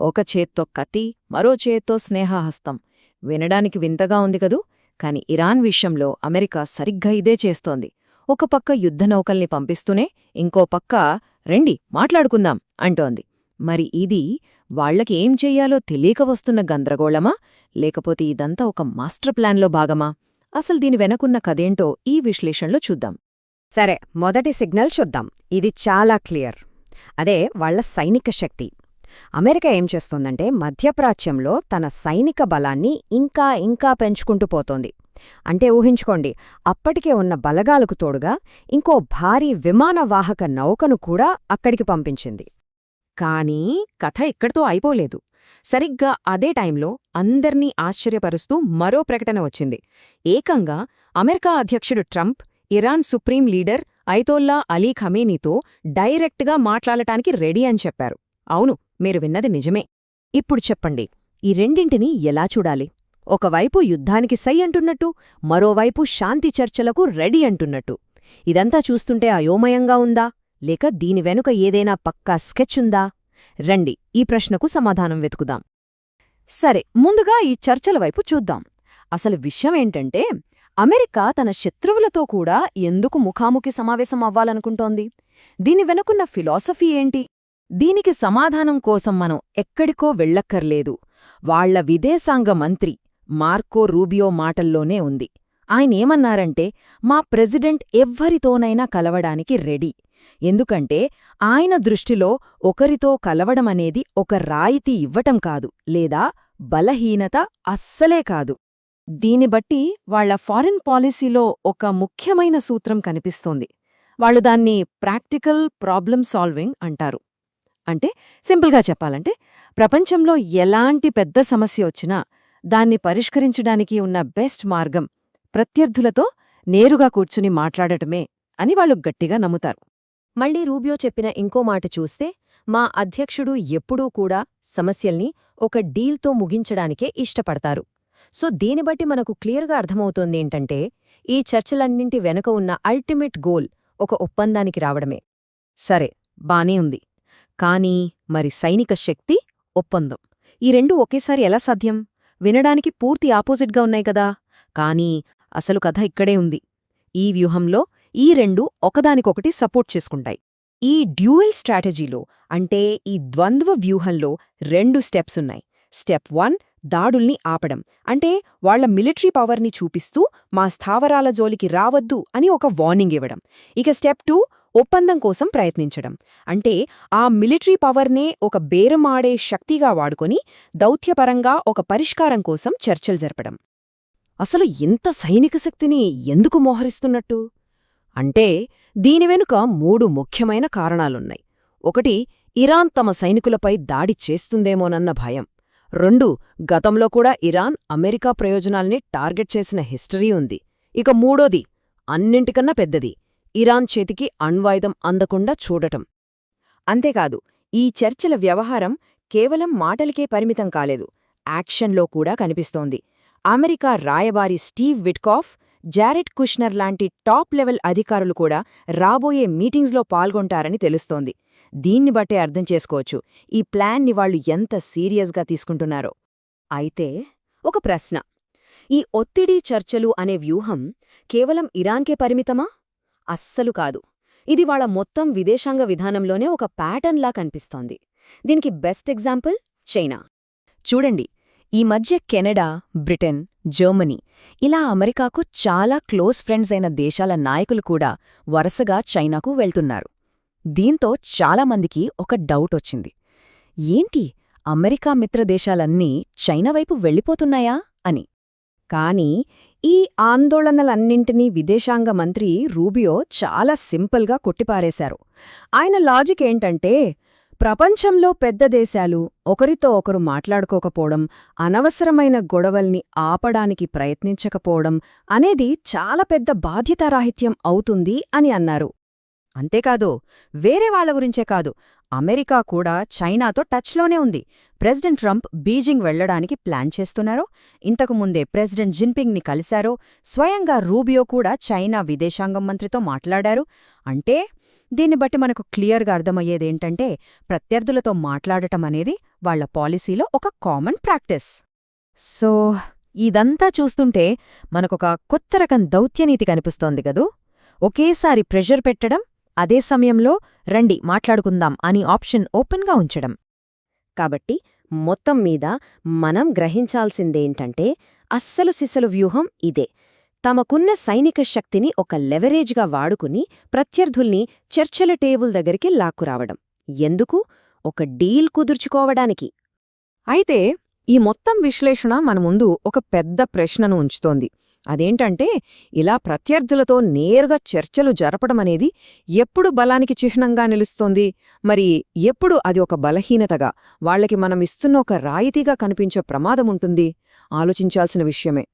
ఒక చేత్తో కత్తి మరో చేత్తో స్నేహహస్తం. వినడానికి వింతగా ఉంది కదూ? కాని ఇరాన్ విషయంలో అమెరికా సరిగ్గా ఇదే చేస్తోంది. ఒక పక్క యుద్ధనౌకల్ని పంపిస్తూనే ఇంకో పక్క రండి మాట్లాడుకుందాం అంటోంది. మరి ఇది వాళ్ళకి ఏం చెయ్యాలో తెలియక వస్తున్న గందరగోళమా? లేకపోతే ఇదంతా ఒక మాస్టర్ ప్లాన్లో భాగమా? అసలు దీని వెనకున్న కదేంటో ఈ విశ్లేషణలో చూద్దాం. సరే మొదటి సిగ్నల్ చూద్దాం. ఇది చాలా క్లియర్. అదే వాళ్ళ సైనిక శక్తి. అమెరికా ఏం చేస్తోందంటే మధ్యప్రాచ్యంలో తన సైనిక బలాన్ని ఇంకా ఇంకా పెంచుకుంటూ పోతోంది. అంటే ఊహించుకోండి అప్పటికే ఉన్న బలగాలకు తోడుగా ఇంకో భారీ విమానవాహక నౌకను కూడా అక్కడికి పంపించింది. కానీ కథ ఇక్కడితో అయిపోలేదు. సరిగ్గా అదే టైంలో అందర్నీ ఆశ్చర్యపరుస్తూ మరో ప్రకటన వచ్చింది. ఏకంగా అమెరికా అధ్యక్షుడు Trump Iran supreme leader Ayatollah Ali ఖమేనీతో డైరెక్ట్గా మాట్లాడటానికి రెడీ అని చెప్పారు. అవును మీరు విన్నది నిజమే. ఇప్పుడు చెప్పండి ఈ రెండింటినీ ఎలా చూడాలి? ఒకవైపు యుద్ధానికి సై అంటున్నట్టు మరోవైపు శాంతి చర్చలకు రెడీ అంటున్నట్టు. ఇదంతా చూస్తుంటే అయోమయంగా ఉందా? లేక దీని వెనుక ఏదైనా పక్కా స్కెచ్ ఉందా? రండి ఈ ప్రశ్నకు సమాధానం వెతుకుదాం. సరే ముందుగా ఈ చర్చల వైపు చూద్దాం. అసలు విషయమేంటంటే అమెరికా తన శత్రువులతో కూడా ఎందుకు ముఖాముఖి సమావేశం అవ్వాలనుకుంటోంది? దీని వెనుకున్న ఫిలాసఫీ ఏంటి? దీనికి సమాధానం కోసం మనం ఎక్కడికో వెళ్ళక్కర్లేదు. వాళ్ళ విదేశాంగ మంత్రి మార్కో రూబియో మాటల్లోనే ఉంది. ఆయనేమన్నారంటే మా ప్రెసిడెంట్ ఎవ్వరితోనైనా కలవడానికి రెడీ. ఎందుకంటే ఆయన దృష్టిలో ఒకరితో కలవడమనేది ఒక రాయితీ ఇవ్వటం కాదు లేదా బలహీనత అస్సలే కాదు. దీని బట్టి వాళ్ళ ఫారిన్ పాలసీలో ఒక ముఖ్యమైన సూత్రం కనిపిస్తోంది. వాళ్ళు దాన్ని ప్రాక్టికల్ ప్రాబ్లం సాల్వింగ్ అంటారు. అంటే సింపుల్గా చెప్పాలంటే ప్రపంచంలో ఎలాంటి పెద్ద సమస్య వచ్చినా దాన్ని పరిష్కరించడానికి ఉన్న బెస్ట్ మార్గం ప్రత్యర్థులతో నేరుగా కూర్చుని మాట్లాడటమే అని వాళ్ళు గట్టిగా నమ్ముతారు. మళ్ళీ రూబియో చెప్పిన ఇంకో మాట చూస్తే మా అధ్యక్షుడు ఎప్పుడూ కూడా సమస్యల్ని ఒక డీల్తో ముగించడానికే ఇష్టపడతారు. సో దీని బట్టి మనకు క్లియర్గా అర్థమవుతోందేంటంటే ఈ చర్చలన్నింటి వెనుక ఉన్న అల్టిమేట్ గోల్ ఒక ఒప్పందానికి రావడమే. సరే బానే ఉంది. కానీ మరి సైనిక శక్తి ఒప్పందం. ఈ రెండు ఒకేసారి ఎలా సాధ్యం? వినడానికి పూర్తి ఆపోజిట్గా ఉన్నాయి కదా. కానీ అసలు కథ ఇక్కడే ఉంది. ఈ వ్యూహంలో ఈ రెండు ఒకదానికొకటి సపోర్ట్ చేసుకుంటాయి. ఈ డ్యూయల్ స్ట్రాటజీలో అంటే ఈ ద్వంద్వ వ్యూహంలో రెండు స్టెప్స్ ఉన్నాయి. స్టెప్ వన్ దాడుల్ని ఆపడం. అంటే వాళ్ళ మిలిటరీ పవర్ని చూపిస్తూ మా స్థావరాల జోలికి రావద్దు అని ఒక వార్నింగ్ ఇవ్వడం. ఇక స్టెప్ టూ ఒప్పందం కోసం ప్రయత్నించడం. అంటే ఆ మిలిటరీ పవర్నే ఒక బేరమాడే శక్తిగా వాడుకొని దౌత్యపరంగా ఒక పరిష్కారం కోసం చర్చలు జరపడం. అసలు ఇంత సైనిక శక్తిని ఎందుకు మోహరిస్తున్నట్టు? అంటే దీని వెనుక మూడు ముఖ్యమైన కారణాలున్నాయి. ఒకటి ఇరాన్ తమ సైనికులపై దాడి చేస్తుందేమోనన్న భయం. రెండు గతంలో కూడా ఇరాన్ అమెరికా ప్రయోజనాల్ని టార్గెట్ చేసిన హిస్టరీ ఉంది. ఇక మూడోది అన్నింటికన్నా పెద్దది ఇరాన్ చేతికి అణ్వాయుధం అందకుండా చూడటం. అంతేకాదు ఈ చర్చల వ్యవహారం కేవలం మాటలకే పరిమితం కాలేదు. యాక్షన్లో కూడా కనిపిస్తోంది. అమెరికా రాయబారి స్టీవ్ విట్కాఫ్ జారెట్ కుష్నర్ లాంటి టాప్ లెవెల్ అధికారులు కూడా రాబోయే మీటింగ్స్లో పాల్గొంటారని తెలుస్తోంది. దీన్ని బట్టే అర్థం చేసుకోవచ్చు ఈ ప్లాన్ని వాళ్ళు ఎంత సీరియస్గా తీసుకుంటున్నారో. అయితే ఒక ప్రశ్న. ఈ ఒత్తిడి చర్చలు అనే వ్యూహం కేవలం ఇరాన్కే పరిమితమా? అస్సలు కాదు. ఇది వాళ్ళ మొత్తం విదేశాంగ విధానంలోనే ఒక ప్యాటర్న్లా కనిపిస్తోంది. దీనికి బెస్ట్ ఎగ్జాంపుల్ చైనా. చూడండి ఈ మధ్య కెనడా బ్రిటన్ జర్మనీ ఇలా అమెరికాకు చాలా క్లోజ్ ఫ్రెండ్స్ అయిన దేశాల నాయకులు కూడా వరుసగా చైనాకు వెళ్తున్నారు. దీంతో చాలామందికి ఒక డౌట్ వచ్చింది. ఏంటి అమెరికా మిత్రదేశాలన్నీ చైనా వైపు వెళ్ళిపోతున్నాయా అని. కాని ఈ ఆందోళనలన్నింటినీ విదేశాంగ మంత్రి రూబియో చాలా సింపుల్గా కొట్టిపారేశారు. ఆయన లాజిక్ ఏంటంటే ప్రపంచంలో పెద్ద దేశాలు ఒకరితో ఒకరు మాట్లాడుకోకపోవడం అనవసరమైన గొడవల్ని ఆపడానికి ప్రయత్నించకపోవడం అనేది చాలా పెద్ద బాధ్యతారాహిత్యం అవుతుంది అని అన్నారు. అంతేకాదు వేరే వాళ్ళ గురించే కాదు అమెరికా కూడా చైనాతో టచ్లోనే ఉంది. ప్రెసిడెంట్ ట్రంప్ బీజింగ్ వెళ్ళడానికి ప్లాన్ చేస్తున్నారో ఇంతకుముందే ప్రెసిడెంట్ జిన్పింగ్ని కలిశారో స్వయంగా రూబియో కూడా చైనా విదేశాంగం మంత్రితో మాట్లాడారు. అంటే దీన్ని బట్టి మనకు క్లియర్గా అర్థమయ్యేదేంటంటే ప్రత్యర్థులతో మాట్లాడటం అనేది వాళ్ళ పాలసీలో ఒక కామన్ ప్రాక్టీస్. సో ఇదంతా చూస్తుంటే మనకొక కొత్త రకం దౌత్యనీతి కనిపిస్తోంది కదూ? ఒకేసారి ప్రెషర్ పెట్టడం అదే సమయంలో రండి మాట్లాడుకుందాం అని ఆప్షన్ ఓపెన్గా ఉంచడం. కాబట్టి మొత్తం మీద మనం గ్రహించాల్సిందేంటంటే అస్సలు సిసలు వ్యూహం ఇదే. తమకున్న సైనిక శక్తిని ఒక లెవరేజ్గా వాడుకుని ప్రత్యర్థుల్ని చర్చల టేబుల్ దగ్గరికి లాక్కురావడం. ఎందుకు? ఒక డీల్ కుదుర్చుకోవడానికి. అయితే ఈ మొత్తం విశ్లేషణ మన ముందు ఒక పెద్ద ప్రశ్నను ఉంచుతోంది. అదేంటంటే ఇలా ప్రత్యర్థులతో నేరుగా చర్చలు జరపడమనేది ఎప్పుడు బలానికి చిహ్నంగా నిలుస్తోంది. మరి ఎప్పుడు అది ఒక బలహీనతగా వాళ్ళకి మనం ఇస్తున్న ఒక రాయితీగా కనిపించే ప్రమాదముంటుంది ఆలోచించాల్సిన విషయమే.